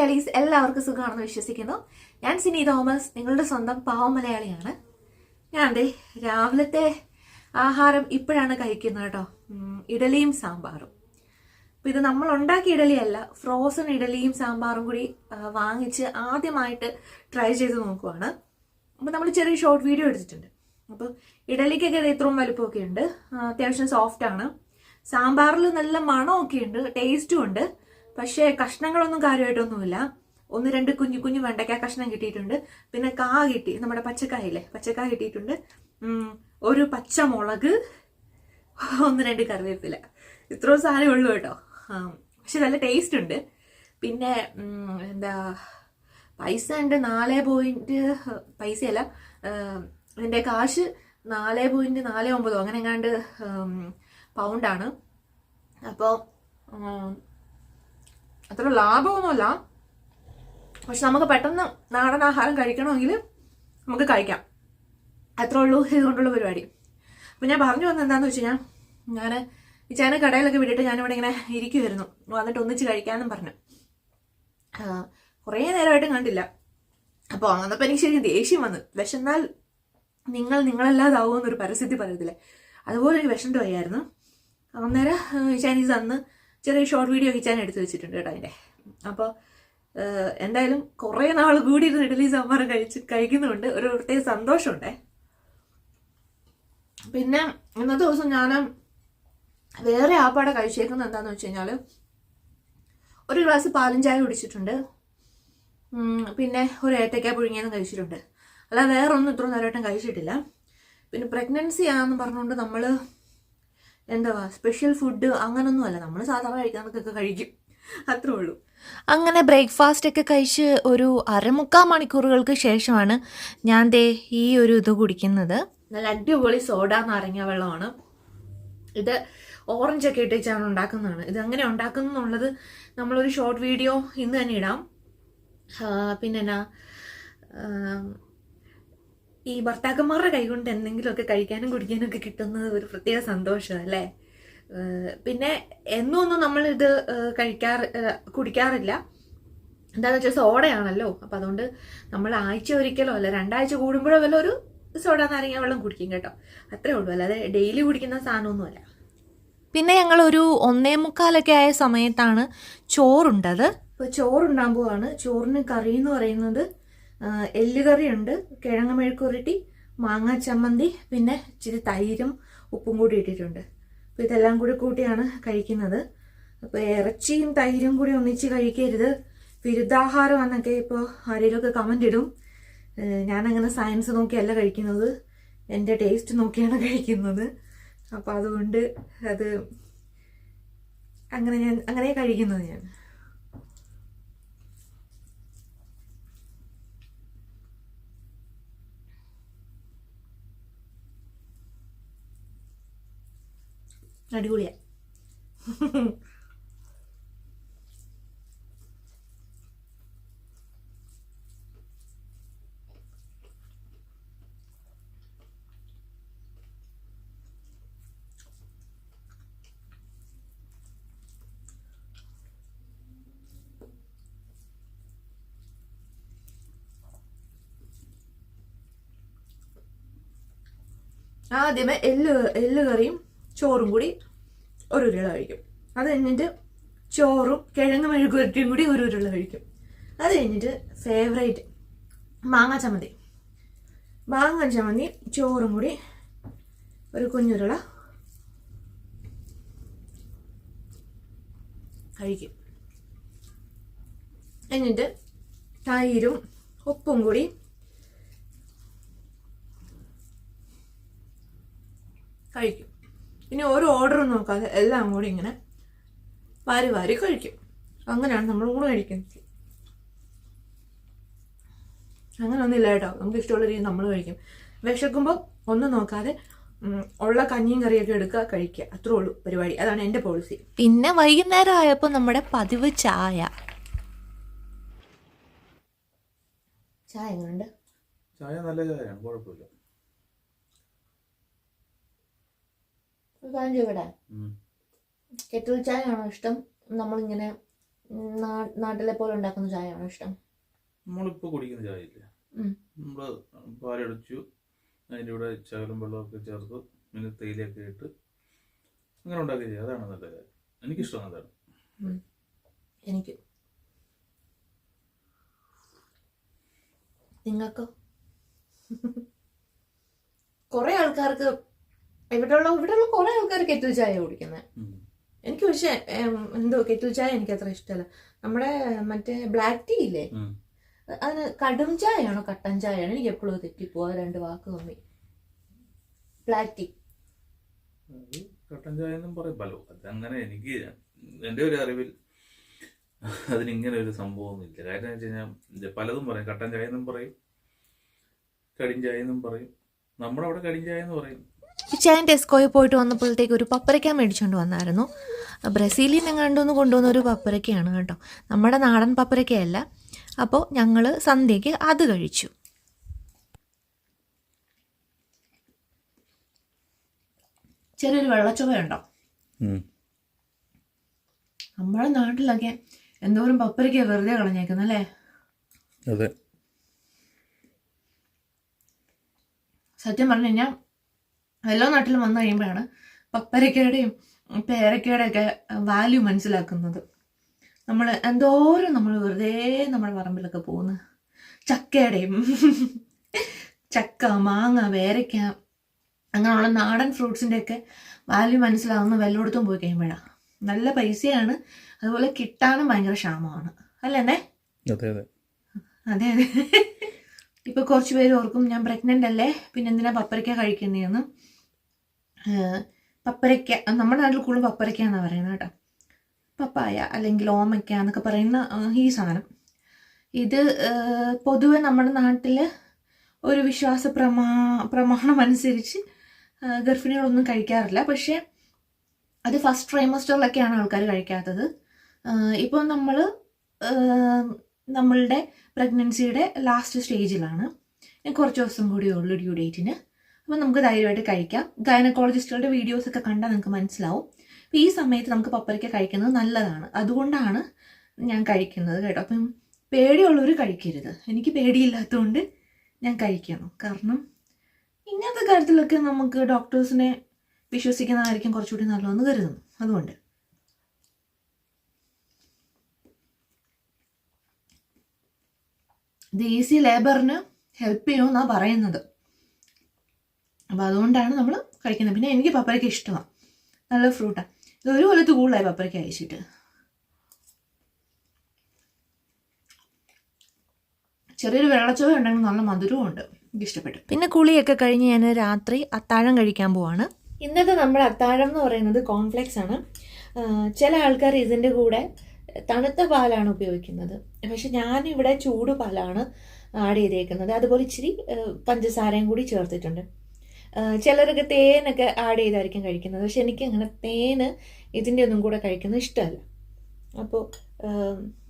മലയാളീസ് എല്ലാവർക്കും സുഖമാണെന്ന് വിശ്വസിക്കുന്നു. ഞാൻ സിനി തോമസ് നിങ്ങളുടെ സ്വന്തം പാവം മലയാളിയാണ്. ഞാൻ അതെ രാവിലത്തെ ആഹാരം ഇപ്പോഴാണ് കഴിക്കുന്നത് കേട്ടോ. ഇഡലിയും സാമ്പാറും. അപ്പോൾ ഇത് നമ്മൾ ഉണ്ടാക്കിയ ഇഡലിയല്ല ഫ്രോസൺ ഇഡലിയും സാമ്പാറും കൂടി വാങ്ങിച്ച് ആദ്യമായിട്ട് ട്രൈ ചെയ്ത് നോക്കുവാണ്. അപ്പോൾ നമ്മൾ ചെറിയ ഷോർട്ട് വീഡിയോ എടുത്തിട്ടുണ്ട്. അപ്പോൾ ഇഡലിക്കൊക്കെ ഇത്രയും വലുപ്പമൊക്കെ ഉണ്ട്. അത്യാവശ്യം സോഫ്റ്റ് ആണ്. സാമ്പാറിൽ നല്ല മണമൊക്കെ ഉണ്ട് ടേസ്റ്റും ഉണ്ട്. പക്ഷേ കഷ്ണങ്ങളൊന്നും കാര്യമായിട്ടൊന്നുമില്ല. ഒന്ന് രണ്ട് കുഞ്ഞു കുഞ്ഞു വെണ്ടയ്ക്ക കഷ്ണം കിട്ടിയിട്ടുണ്ട്. പിന്നെ കാ കിട്ടി നമ്മുടെ പച്ചക്കായില്ലേ പച്ചക്കായ കിട്ടിയിട്ടുണ്ട്. ഒരു പച്ചമുളക് ഒന്ന് രണ്ട് കറിവേപ്പില. ഇത്രയും സാധനം ഉള്ളൂ കേട്ടോ. പക്ഷെ നല്ല ടേസ്റ്റ് ഉണ്ട്. പിന്നെ എന്താ പൈസ ഉണ്ട് നാല് പോയിന്റ് പൈസയല്ല എന്റെ കാശ് നാല് പോയിന്റ് നാല് ഒമ്പതോ അങ്ങനെ എങ്ങാണ്ട് പൗണ്ടാണ് അപ്പോൾ അത്ര ലാഭമൊന്നുമല്ല. പക്ഷെ നമുക്ക് പെട്ടെന്ന് നാടൻ ആഹാരം കഴിക്കണമെങ്കിൽ നമുക്ക് കഴിക്കാം. അത്രേ ഉള്ളൂ ഇതുകൊണ്ടുള്ള പരിപാടി. അപ്പം ഞാൻ പറഞ്ഞു വന്നത് എന്താണെന്ന് വെച്ച് കഴിഞ്ഞാൽ ഞാൻ ഈ ചേന കടയിലൊക്കെ വിട്ടിട്ട് ഞാനിവിടെ ഇങ്ങനെ ഇരിക്കുമായിരുന്നു വന്നിട്ട് ഒന്നിച്ച് കഴിക്കാമെന്നും പറഞ്ഞു. കുറേ നേരമായിട്ടും കണ്ടില്ല. അപ്പോൾ വന്നപ്പോൾ എനിക്ക് ശരിക്കും ദേഷ്യം വന്നു. വിശന്നാൽ നിങ്ങൾ നിങ്ങളല്ലാതാവുമെന്നൊരു പരസ്യത്തിൽ പറയത്തില്ലേ? അതുപോലെ എനിക്ക് വിഷം വയ്യായിരുന്നു അന്നേരം ചൈനീസ് അന്ന് ചെറിയ ഷോർട്ട് വീഡിയോ ഒക്കെ ഞാൻ എടുത്തു വെച്ചിട്ടുണ്ട് കേട്ടോ അതിന്റെ. അപ്പോൾ എന്തായാലും കുറേ നാൾ കൂടി ഇരുന്ന് ഇഡലി സാമ്പാർ കഴിച്ച് കഴിക്കുന്നുണ്ട്. ഒരു പ്രത്യേക സന്തോഷമുണ്ടേ. പിന്നെ ഇന്നത്തെ ദിവസം ഞാൻ വേറെ ആപ്പാടെ കഴിച്ചേക്കുന്നത് എന്താണെന്ന് വെച്ച് കഴിഞ്ഞാൽ ഒരു ഗ്ലാസ് പാലും ചായ കുടിച്ചിട്ടുണ്ട്. പിന്നെ ഒരു ഏത്തക്ക പുഴുങ്ങിയെന്ന് കഴിച്ചിട്ടുണ്ട്. അല്ല വേറെ ഒന്നും ഇത്ര നേരമായിട്ടും കഴിച്ചിട്ടില്ല. പിന്നെ പ്രഗ്നൻസി ആണെന്ന് പറഞ്ഞുകൊണ്ട് നമ്മൾ എന്താ സ്പെഷ്യൽ ഫുഡ് അങ്ങനൊന്നും അല്ല നമ്മൾ സാധാരണ കഴിക്കാനൊക്കെ കഴിക്കും. അത്രേ ഉള്ളൂ. അങ്ങനെ ബ്രേക്ക്ഫാസ്റ്റ് ഒക്കെ കഴിച്ച് ഒരു അരമുക്കാൽ മണിക്കൂറുകൾക്ക് ശേഷമാണ് ഞാൻ ദേ ഈ ഒരു ഇത് കുടിക്കുന്നത്. നല്ല അടിപൊളി സോഡ നാരങ്ങ വെള്ളമാണ്. ഇത് ഓറഞ്ച് ഒക്കെ ഇട്ടിച്ചാണ് ഉണ്ടാക്കുന്നതാണ്. ഇത് അങ്ങനെ ഉണ്ടാക്കുന്നു എന്നുള്ളത് നമ്മളൊരു ഷോർട്ട് വീഡിയോ ഇന്ന് തന്നെ ഇടാം. പിന്നെന്നാ ഈ ഭർത്താക്കന്മാരുടെ കൈകൊണ്ട് എന്തെങ്കിലുമൊക്കെ കഴിക്കാനും കുടിക്കാനും ഒക്കെ കിട്ടുന്നത് ഒരു പ്രത്യേക സന്തോഷം അല്ലേ പിന്നെ എന്നും ഒന്നും നമ്മൾ ഇത് ആ, കഴിക്കാറ് കുടിക്കാറില്ല. എന്താണെന്ന് വെച്ചാൽ സോഡയാണല്ലോ. അപ്പം അതുകൊണ്ട് നമ്മൾ ആഴ്ച ഒരിക്കലോ അല്ല രണ്ടാഴ്ച കൂടുമ്പോഴോ വല്ല ഒരു സോഡ നാരങ്ങ വെള്ളം കുടിക്കും കേട്ടോ. അത്രേ ഉള്ളൂ. അല്ലാതെ ഡെയിലി കുടിക്കുന്ന സാധനമൊന്നുമല്ല. പിന്നെ ഞങ്ങൾ ഒരു ഒന്നേ മുക്കാലൊക്കെ ആയ സമയത്താണ് ചോറുണ്ടത്. ഇപ്പോൾ ചോറുണ്ടാകുമ്പോഴാണ് ചോറിന് കറി എന്ന് പറയുന്നത് എല്ലുകറിയുണ്ട് കിഴങ്ങ മെഴുക്കുരുട്ടി മാങ്ങ ചമ്മന്തി പിന്നെ ഇച്ചിരി തൈരും ഉപ്പും കൂടി ഇട്ടിട്ടുണ്ട്. അപ്പോൾ ഇതെല്ലാം കൂടി കൂട്ടിയാണ് കഴിക്കുന്നത്. അപ്പോൾ ഇറച്ചിയും തൈരും കൂടി ഒന്നിച്ച് കഴിക്കരുത്. വിരുദ്ധാഹാരം എന്നൊക്കെ ഇപ്പോൾ ആരെങ്കിലുമൊക്കെ കമന്റ് ഇടും. ഞാനങ്ങനെ സയൻസ് നോക്കിയല്ല കഴിക്കുന്നത്. എന്റെ ടേസ്റ്റ് നോക്കിയാണ് കഴിക്കുന്നത്. അപ്പോൾ അതുകൊണ്ട് അത് അങ്ങനെ ഞാൻ അങ്ങനെ കഴിക്കുന്നത് ഞാൻ. അടിപൊളിയാ ആദ്യമേ എല്ല് എല്ല് കറിയും ചോറും കൂടി ഒരു ഉരുള കഴിക്കും. അത് കഴിഞ്ഞിട്ട് ചോറും കിഴങ്ങ് മെഴുകുരട്ടിയും കൂടി ഒരു ഉരുള കഴിക്കും. അത് കഴിഞ്ഞിട്ട് ഫേവറേറ്റ് മാങ്ങ ചമ്മന്തി. മാങ്ങ ചമ്മന്തി ചോറും കൂടി ഒരു കുഞ്ഞുരുള കഴിക്കും. എന്നിട്ട് തൈരും ഉപ്പും കൂടി കഴിക്കും. ഇനി ഓരോ ഓർഡറും നോക്കാതെ എല്ലാം കൂടി ഇങ്ങനെ വാരി വാരി കഴിക്കും. അങ്ങനെയാണ് നമ്മൾ ഊണ് കഴിക്കുന്നത്. അങ്ങനെ ഒന്നുമില്ല കേട്ടോ നമുക്ക് ഇഷ്ടമുള്ള രീതി നമ്മൾ കഴിക്കും. വിശക്കുമ്പോൾ ഒന്നും നോക്കാതെ ഉള്ള കഞ്ഞിയും കറിയൊക്കെ എടുക്കുക കഴിക്കുക. അത്രേ ഉള്ളൂ പരിപാടി. അതാണ് എന്റെ പോളിസി പിന്നെ വൈകുന്നേരം ആയപ്പോൾ നമ്മുടെ പതിവ് ചായ. ചായ എങ്ങനെയുണ്ട് ചായ നല്ല ചായയാണ്. കുഴപ്പമില്ല. കാര്യം ചോദിക്കട്ടെ. കെറ്റിൽ ചായ ആണോ ഇഷ്ടം? നമ്മളിങ്ങനെ നാട്ടിലെ പോലെ ഉണ്ടാക്കുന്ന ചായ ആണോ ഇഷ്ടം? നമ്മളിപ്പോ കുടിക്കുന്ന ചായ ഇല്ലേ. നമ്മൾ പാലടിച്ചു അതിന്റെ കൂടെ ചകലും വെള്ളമൊക്കെ ചേർത്ത് പിന്നെ തേയിലയൊക്കെ ഇട്ട് അങ്ങനെ ഉണ്ടാക്കി ചായ. അതാണ് നല്ല കാര്യം. എനിക്കിഷ്ടം അതാണ്. എനിക്ക്. നിങ്ങൾക്കോ? കുറെ ആൾക്കാർക്ക് ഇവിടെയുള്ള ഇവിടെയുള്ള കുറെ ആൾക്കാർ കെറ്റിൽ ചായ കുടിക്കുന്നത്. എനിക്ക് പക്ഷേ എന്തോ കെറ്റിൽ ചായ എനിക്ക് അത്ര ഇഷ്ടമല്ല. നമ്മുടെ മറ്റേ ബ്ലാക്ക് ടീ ഇല്ലേ. അതിന് കടും ചായയാണോ? കട്ടൻ ചായയാണോ? എനിക്ക് എപ്പോഴും തെറ്റിപ്പോ രണ്ട് വാക്ക് തമ്മി ബ്ലാക്ക് ടീ കട്ടൻ ചായ എന്നും പറയും. പല അതങ്ങനെ എനിക്ക് എന്റെ ഒരു അറിവിൽ അതിനിങ്ങനെ ഒരു സംഭവമൊന്നുമില്ല. കാര്യം വെച്ച് കഴിഞ്ഞാൽ പലതും പറയും. കട്ടൻ ചായ എന്നും പറയും. കടിൻ ചായ എന്നും പറയും. നമ്മുടെ അവിടെ കടിൻ ചായ എന്ന് പറയും. ഞാൻ ടെസ്കോയിൽ പോയിട്ട് വന്നപ്പോഴത്തേക്ക് ഒരു പപ്പരയ്ക്ക മേടിച്ചുകൊണ്ട് വന്നായിരുന്നു. ബ്രസീലിൽ നിന്ന് കണ്ടുവന്ന് കൊണ്ടുവന്ന ഒരു പപ്പരക്കയാണ് കേട്ടോ. നമ്മുടെ നാടൻ പപ്പരക്കയല്ല അപ്പോൾ ഞങ്ങൾ സന്ധ്യയ്ക്ക് അത് കഴിച്ചു. ചെറിയൊരു വെള്ളച്ചുവയുണ്ടോ? നമ്മുടെ നാട്ടിലൊക്കെ എന്തോരം പപ്പരയ്ക്ക വെറുതെ കളഞ്ഞേക്കുന്നല്ലേ അതെ. സത്യം പറഞ്ഞു കഴിഞ്ഞാൽ എല്ലാ നാട്ടിലും വന്നു കഴിയുമ്പോഴാണ് പപ്പരക്കയുടെയും പേരക്കയുടെയൊക്കെ വാല്യൂ മനസ്സിലാക്കുന്നത്. നമ്മൾ എന്തോരം നമ്മൾ വെറുതെ നമ്മുടെ പറമ്പിലൊക്കെ പോകുന്നു. ചക്കയുടെയും ചക്ക മാങ്ങ പേരയ്ക്ക അങ്ങനെയുള്ള നാടൻ ഫ്രൂട്ട്സിന്റെ ഒക്കെ വാല്യൂ മനസ്സിലാവുന്ന വല്ലയിടത്തും പോയി കഴിയുമ്പോഴാണ് നല്ല പൈസയാണ്. അതുപോലെ കിട്ടാനും ഭയങ്കര ക്ഷാമമാണ്. അല്ലേ അതെ അതെ. അതെ കുറച്ച് പേര് ഓർക്കും ഞാൻ പ്രഗ്നന്റ് അല്ലേ? പിന്നെ എന്തിനാ പപ്പരക്ക കഴിക്കുന്നതെന്ന് ഏഹ് പപ്പരക്ക നമ്മുടെ നാട്ടിൽ കൂടുതൽ പപ്പരയ്ക്ക എന്നാണ് പറയുന്നത് കേട്ടോ. പപ്പായ അല്ലെങ്കിൽ ഓമയ്ക്ക എന്നൊക്കെ പറയുന്ന ഈ സാധനം. ഇത് പൊതുവെ നമ്മുടെ നാട്ടിൽ ഒരു വിശ്വാസ പ്രമാ പ്രമാണം അനുസരിച്ച് ഗർഭിണികളൊന്നും കഴിക്കാറില്ല. പക്ഷേ അത് ഫസ്റ്റ് ട്രൈമസ്റ്ററിലൊക്കെയാണ് ആൾക്കാർ കഴിക്കാത്തത്. ഇപ്പോൾ നമ്മൾ നമ്മളുടെ പ്രഗ്നൻസിയുടെ ലാസ്റ്റ് സ്റ്റേജിലാണ്. കുറച്ച് ദിവസം കൂടി ഉള്ളൂ ഡ്യൂ ഡേറ്റിന്. അപ്പോൾ നമുക്ക് ധൈര്യമായിട്ട് കഴിക്കാം. ഗൈനക്കോളജിസ്റ്റുകളുടെ വീഡിയോസ് ഒക്കെ കണ്ടാൽ നിങ്ങൾക്ക് മനസ്സിലാവും. അപ്പോൾ ഈ സമയത്ത് നമുക്ക് പപ്പരയ്ക്ക കഴിക്കുന്നത് നല്ലതാണ്. അതുകൊണ്ടാണ് ഞാൻ കഴിക്കുന്നത് കേട്ടോ. അപ്പം പേടിയുള്ളവർ കഴിക്കരുത്. എനിക്ക് പേടിയില്ലാത്തതുകൊണ്ട് ഞാൻ കഴിക്കുന്നു. കാരണം ഇങ്ങനത്തെ കാര്യത്തിലൊക്കെ നമുക്ക് ഡോക്ടേഴ്സിനെ വിശ്വസിക്കുന്നതായിരിക്കും കുറച്ചുകൂടി നല്ലതെന്ന് കരുതുന്നു. അതുകൊണ്ട്. ഇത് ഈസി ലേബറിന് ഹെൽപ്പ് ചെയ്യുമെന്നാണ് പറയുന്നത്. അപ്പോൾ അതുകൊണ്ടാണ് നമ്മൾ കഴിക്കുന്നത്. പിന്നെ എനിക്ക് പപ്പരയ്ക്ക് ഇഷ്ടമാണ് നല്ല ഫ്രൂട്ടാണ് ഇത് ഒരു കൊല്ലത്ത് കൂടുതലായി പപ്പരയ്ക്ക് അയച്ചിട്ട് ചെറിയൊരു വെള്ളച്ചോവ ഉണ്ടെങ്കിൽ നല്ല മധുരവും ഉണ്ട്. എനിക്ക് ഇഷ്ടപ്പെട്ടു. പിന്നെ കുളിയൊക്കെ കഴിഞ്ഞ് ഞാൻ രാത്രി അത്താഴം കഴിക്കാൻ പോവാണ്. ഇന്നത്തെ നമ്മുടെ അത്താഴം എന്ന് പറയുന്നത് കോംപ്ലെക്സ് ആണ്. ചില ആൾക്കാർ ഇതിന്റെ കൂടെ തണുത്ത പാലാണ് ഉപയോഗിക്കുന്നത്. പക്ഷെ ഞാനിവിടെ ചൂട് പാലാണ് ആഡ് ചെയ്തേക്കുന്നത്. അതുപോലെ ഇച്ചിരി പഞ്ചസാരയും കൂടി ചേർത്തിട്ടുണ്ട്. ചിലരൊക്കെ തേനൊക്കെ ആഡ് ചെയ്തായിരിക്കും കഴിക്കുന്നത്. പക്ഷെ എനിക്ക് അങ്ങനെ തേന് ഇതിന്റെ ഒന്നും കൂടെ കഴിക്കുന്നത് ഇഷ്ടമല്ല. അപ്പോൾ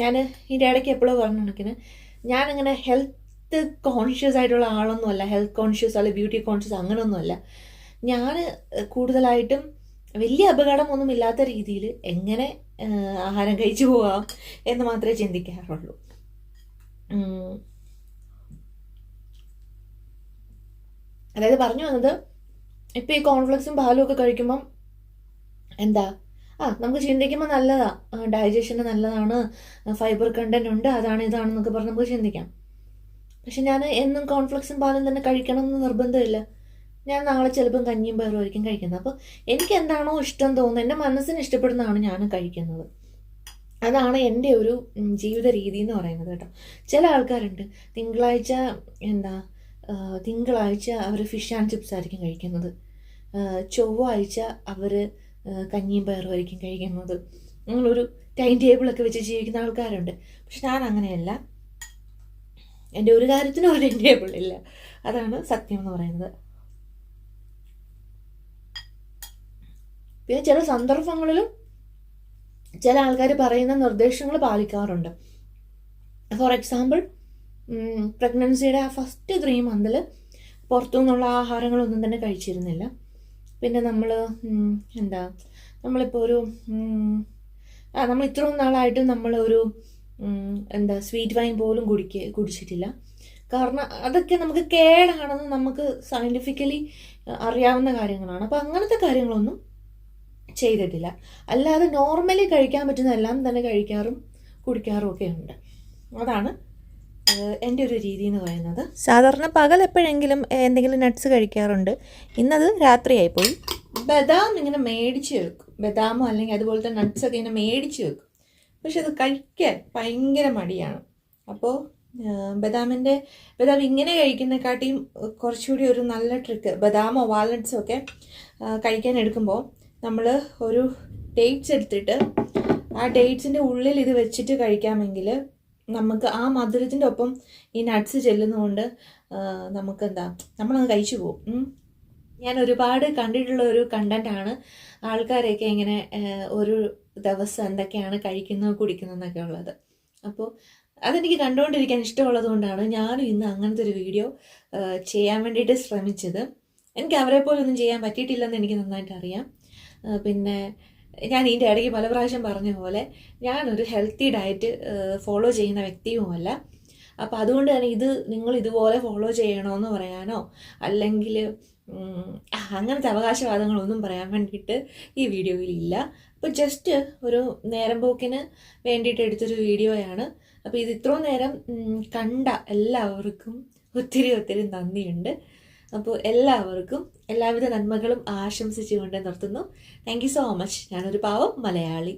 ഞാൻ ഇതിന്റെ ഇടയ്ക്ക് എപ്പോഴും പറഞ്ഞ കണക്കിന് ഞാനങ്ങനെ ഹെൽത്ത് കോൺഷ്യസ് ആയിട്ടുള്ള ആളൊന്നുമല്ല. ഹെൽത്ത് കോൺഷ്യസ് അല്ലെങ്കിൽ ബ്യൂട്ടി കോൺഷ്യസ് അങ്ങനെയൊന്നുമല്ല ഞാൻ കൂടുതലായിട്ടും വലിയ അപകടമൊന്നും ഇല്ലാത്ത രീതിയിൽ എങ്ങനെ ആഹാരം കഴിച്ചു പോവാം എന്ന് മാത്രമേ ചിന്തിക്കാറുള്ളൂ. അതായത് പറഞ്ഞു വന്നത് ഇപ്പോൾ ഈ കോൺഫ്ലെക്സും പാലും ഒക്കെ കഴിക്കുമ്പം എന്താ? ആ നമുക്ക് ചിന്തിക്കുമ്പോൾ നല്ലതാ. ഡൈജഷൻ നല്ലതാണ്. ഫൈബർ കണ്ടന്റ് ഉണ്ട് അതാണ് ഇതാണെന്നൊക്കെ പറഞ്ഞ് നമുക്ക് ചിന്തിക്കാം. പക്ഷെ ഞാൻ എന്നും കോൺഫ്ലെക്സും പാലും തന്നെ കഴിക്കണം എന്ന് നിർബന്ധമില്ല. ഞാൻ നാളെ ചിലപ്പം കഞ്ഞിയും പയറും ആയിരിക്കും കഴിക്കുന്നത്. അപ്പോൾ എനിക്ക് എന്താണോ ഇഷ്ടം തോന്നുന്നത് എന്റെ മനസ്സിന് ഇഷ്ടപ്പെടുന്നതാണ് ഞാൻ കഴിക്കുന്നത്. അതാണ് എന്റെ ഒരു ജീവിത രീതി എന്ന് പറയുന്നത് കേട്ടോ. ചില ആൾക്കാരുണ്ട് തിങ്കളാഴ്ച എന്താ തിങ്കളാഴ്ച അവർ ഫിഷ് ആൻഡ് ചിപ്സ് ആയിരിക്കും കഴിക്കുന്നത്. ചൊവ്വാഴ്ച അവർ കഞ്ഞിയും പയറും ആയിരിക്കും കഴിക്കുന്നത്. അങ്ങനൊരു ടൈം ടേബിളൊക്കെ വെച്ച് ജീവിക്കുന്ന ആൾക്കാരുണ്ട്. പക്ഷെ ഞാൻ അങ്ങനെയല്ല. എന്റെ ഒരു കാര്യത്തിനും ഒരു ടൈം ടേബിൾ ഇല്ല. അതാണ് സത്യം എന്ന് പറയുന്നത്. പിന്നെ ചില സന്ദർഭങ്ങളിലും ചില ആൾക്കാർ പറയുന്ന നിർദ്ദേശങ്ങൾ പാലിക്കാറുണ്ട്. ഫോർ എക്സാമ്പിൾ പ്രഗ്നൻസിയുടെ ആ ഫസ്റ്റ് ത്രീ മന്തിൽ പുറത്തു നിന്നുള്ള ആഹാരങ്ങളൊന്നും തന്നെ കഴിച്ചിരുന്നില്ല. പിന്നെ നമ്മൾ എന്താ നമ്മളിപ്പോൾ ഒരു ആ നമ്മൾ ഇത്രയും നാളായിട്ട് നമ്മളൊരു എന്താ സ്വീറ്റ് വൈൻ പോലും കുടിക്ക കുടിച്ചിട്ടില്ല. കാരണം അതൊക്കെ നമുക്ക് കേടാണെന്ന് നമുക്ക് സയന്റിഫിക്കലി അറിയാവുന്ന കാര്യങ്ങളാണ്. അപ്പോൾ അങ്ങനത്തെ കാര്യങ്ങളൊന്നും ചെയ്തിട്ടില്ല. അല്ലാതെ നോർമലി കഴിക്കാൻ പറ്റുന്ന എല്ലാം തന്നെ കഴിക്കാറും കുടിക്കാറും ഒക്കെ ഉണ്ട്. അതാണ് എന്റെ ഒരു രീതി എന്ന് പറയുന്നത് സാധാരണ പകൽ എപ്പോഴെങ്കിലും എന്തെങ്കിലും നട്ട്സ് കഴിക്കാറുണ്ട്. ഇന്നത് രാത്രിയായിപ്പോയി ബദാം ഇങ്ങനെ മേടിച്ച് വെക്കും. ബദാമോ അല്ലെങ്കിൽ അതുപോലത്തെ നട്ട്സൊക്കെ ഇങ്ങനെ മേടിച്ച് വെക്കും. പക്ഷെ അത് കഴിക്കാൻ ഭയങ്കര മടിയാണ്. അപ്പോൾ ബദാമിന്റെ ബദാം ഇങ്ങനെ കഴിക്കുന്നതിനെക്കാട്ടിയും കുറച്ചുകൂടി ഒരു നല്ല ട്രിക്ക് ബദാമോ വാൽനട്ട്സോ ഒക്കെ കഴിക്കാൻ എടുക്കുമ്പോൾ നമ്മൾ ഒരു ഡേറ്റ്സ് എടുത്തിട്ട് ആ ഡേറ്റ്സിന്റെ ഉള്ളിൽ ഇത് വെച്ചിട്ട് കഴിക്കാമെങ്കിൽ നമുക്ക് ആ മധുരത്തിന്റെ ഒപ്പം ഈ നട്ട്സ് ചെല്ലുന്നതുകൊണ്ട് നമുക്ക് നമുക്കെന്താ നമ്മളങ്ങ് കഴിച്ചു പോകും. ഞാൻ ഒരുപാട് കണ്ടിട്ടുള്ള ഒരു കണ്ടന്റാണ് ആൾക്കാരെയൊക്കെ ഇങ്ങനെ ഒരു ദിവസം എന്തൊക്കെയാണ് കഴിക്കുന്നത് കുടിക്കുന്നതെന്നൊക്കെ ഉള്ളത്. അപ്പോൾ അതെനിക്ക് കണ്ടുകൊണ്ടിരിക്കാൻ ഇഷ്ടമുള്ളത് കൊണ്ടാണ് ഞാനും ഇന്ന് അങ്ങനത്തെ ഒരു വീഡിയോ ചെയ്യാൻ വേണ്ടിയിട്ട് ശ്രമിച്ചത്. എനിക്ക് അവരെപ്പോലൊന്നും ചെയ്യാൻ പറ്റിയിട്ടില്ലെന്ന് എനിക്ക് നന്നായിട്ട് അറിയാം. പിന്നെ ഞാൻ ഇതിന്റെ ഇടയ്ക്ക് പല പ്രാവശ്യം പറഞ്ഞ പോലെ ഞാനൊരു ഹെൽത്തി ഡയറ്റ് ഫോളോ ചെയ്യുന്ന വ്യക്തിയുമല്ല. അപ്പോൾ അതുകൊണ്ട് തന്നെ ഇത് നിങ്ങൾ ഇതുപോലെ ഫോളോ ചെയ്യണമെന്ന് പറയാനോ? അല്ലെങ്കിൽ അങ്ങനത്തെ അവകാശവാദങ്ങളൊന്നും പറയാൻ വേണ്ടിയിട്ട് ഈ വീഡിയോയിൽ ഇല്ല അപ്പോൾ ജസ്റ്റ് ഒരു നേരം പോക്കിന് വേണ്ടിയിട്ട് എടുത്തൊരു വീഡിയോയാണ്. അപ്പോൾ ഇത് ഇത്രയും നേരം കണ്ട എല്ലാവർക്കും ഒത്തിരി ഒത്തിരി നന്ദിയുണ്ട്. അപ്പോൾ എല്ലാവർക്കും എല്ലാവിധ നന്മകളും ആശംസിച്ചുകൊണ്ട് നിർത്തുന്നു. താങ്ക് യു സോ മച്ച് ഞാനൊരു പാവം മലയാളി.